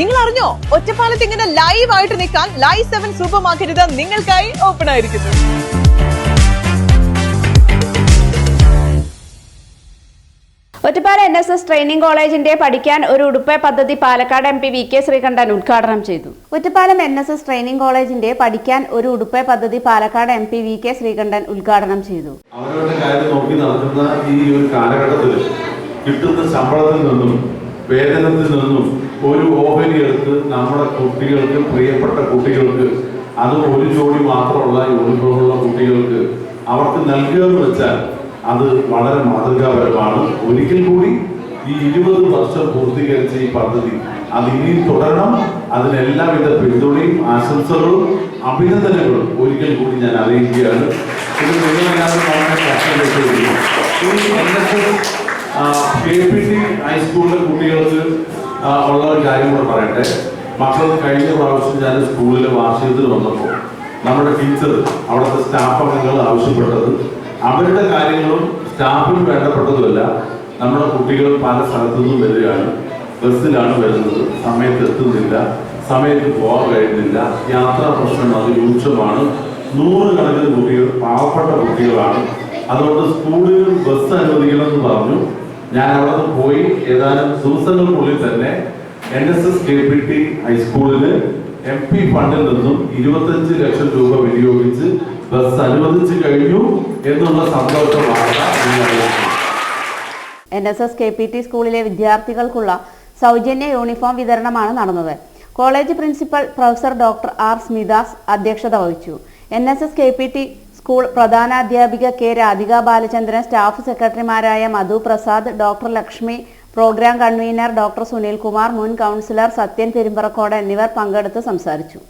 നിങ്ങൾ അറിഞ്ഞോ ഒറ്റപ്പാലത്ത് ഇങ്ങനെ ലൈവ് ആയിട്ട് നിൽക്കാൻ ലൈവ് സെവൻ സൂപ്പർ മാർക്കറ്റ് നിങ്ങൾക്കായി ഓപ്പൺ ആയിരിക്കുന്നു. Ottapalam N S S training കോളേജിന്റെ പഠിക്കാൻ ഒരു ഉടുപ്പ് പദ്ധതി Palakkad M P V K Sreekandan ഉദ്ഘാടനം ചെയ്തു. Ottapalam N S S training കോളേജിന്റെ പഠിക്കാൻ ഒരു ഉടുപ്പ് പദ്ധതി Palakkad M P V K Sreekandan ഉദ്ഘാടനം ചെയ്തു. അവരുടെ കാര്യം നോക്കി നടക്കുന്ന ഈ ഒരു കാലഘട്ടത്തിൽ കിട്ടുന്ന ശമ്പളത്തിൽ നിന്നും വേതനത്തിൽ നിന്നും ഒരു ഓഹരി എടുത്ത് നമ്മുടെ കുട്ടികൾക്ക് പ്രിയപ്പെട്ട കുട്ടികൾക്ക് അത് ഒരു ജോഡി മാത്രമുള്ള യൂണിഫോമുള്ള കുട്ടികൾക്ക് അവർക്ക് നൽകുക എന്ന് വെച്ചാൽ അത് വളരെ മാതൃകാപരമാണ്. ഒരിക്കൽ കൂടി ഈ ഇരുപത് വർഷം പൂർത്തീകരിച്ച ഈ പദ്ധതി അത് ഇനിയും തുടരണം. അതിനെല്ലാവിധ പിന്തുണയും ആശംസകളും അഭിനന്ദനങ്ങളും ഒരിക്കൽ കൂടി ഞാൻ അറിയിക്കുകയാണ്. ഹൈസ്കൂളിലെ കുട്ടികൾക്ക് ഉള്ള ഒരു കാര്യം കൂടെ പറയട്ടെ. മക്കൾ കഴിഞ്ഞ പ്രാവശ്യം ഞാൻ സ്കൂളിലെ വാർഷികത്തിൽ വന്നപ്പോൾ നമ്മുടെ ടീച്ചർ അവിടുത്തെ സ്റ്റാഫ് അംഗങ്ങൾ ആവശ്യപ്പെട്ടത്. അവരുടെ കാര്യങ്ങളും സ്റ്റാഫിന് വേണ്ടപ്പെട്ടതുമല്ല. നമ്മുടെ കുട്ടികൾ പല സ്ഥലത്തു നിന്നും വരികയാണ്. ബസ്സിലാണ് വരുന്നത്. സമയത്ത് എത്തുന്നില്ല. സമയത്ത് പോകാൻ കഴിയുന്നില്ല. യാത്രാ പ്രശ്നം അത് രൂക്ഷമാണ്. നൂറുകണക്കിന് കുട്ടികൾ പാവപ്പെട്ട കുട്ടികളാണ്. അതുകൊണ്ട് സ്കൂളിൽ ബസ് അനുവദിക്കണം എന്ന് പറഞ്ഞു. ഞാൻ അവിടെ നിന്ന് പോയി ഏതാനും ദിവസങ്ങൾക്കുള്ളിൽ തന്നെ N S S K P T ഹൈസ്കൂളിന് M P ഫണ്ടിൽ നിന്നും ഇരുപത്തഞ്ച് ലക്ഷം രൂപ വിനിയോഗിച്ച് ബസ് അനുവദിച്ചു കഴിഞ്ഞു എന്നുള്ള സന്തോഷമാണ് N S S K P T സ്കൂളിലെ വിദ്യാർത്ഥികൾക്കുള്ള സൗജന്യ യൂണിഫോം വിതരണമാണ് നടന്നത്. College principal professor doctor R സ്മിതാസ് അധ്യക്ഷത വഹിച്ചു. N S S K P T school പ്രധാനാധ്യാപിക K Radhika Balachandran staff സെക്രട്ടറിമാരായ Madhu Prasad doctor Lakshmi programme convener doctor Sunil Kumar മുൻ കൗൺസിലർ സത്യൻ പെരുമ്പറക്കോട് എന്നിവർ പങ്കെടുത്ത് സംസാരിച്ചു.